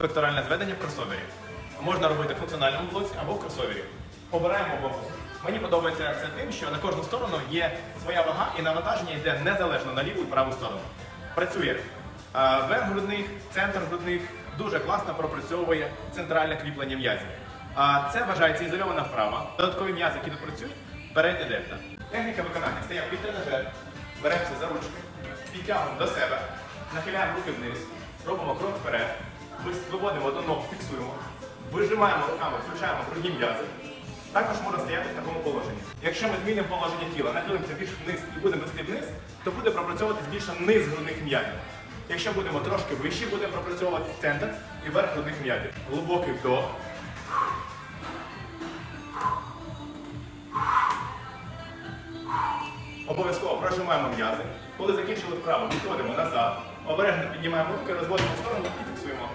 Пекторальне зведення в кросовері. Можна робити в функціональному блоці або в кросовері. Обираємо вагу. Мені подобається це тим, що на кожну сторону є своя вага і навантаження йде незалежно на ліву і праву сторону. Працює верх грудних, центр грудних, дуже класно пропрацьовує центральне кріплення м'язів. А це вважається ізольована вправа. Додаткові м'язи, які тут працюють, перед і дельта. Техніка виконання стоїть під тренажер, беремося за ручки, підтягуємо до себе, нахиляємо руки вниз, робимо крок вперед, виводимо до ног, фіксуємо, вижимаємо руками, включаємо другі м'язи. Також можна стояти в такому положенні. Якщо ми змінимо положення тіла, нахилимося більш вниз і будемо вести вниз, то буде пропрацьовуватись більше низ грудних м'язів. Якщо будемо трошки вище, буде пропрацьовувати центр і верх грудних м'язів. Глибокий вдох. Обов'язково прожимаємо м'язи. Коли закінчили вправу, відходимо назад. Обережно піднімаємо руки, розводимо в сторону і фіксуємо.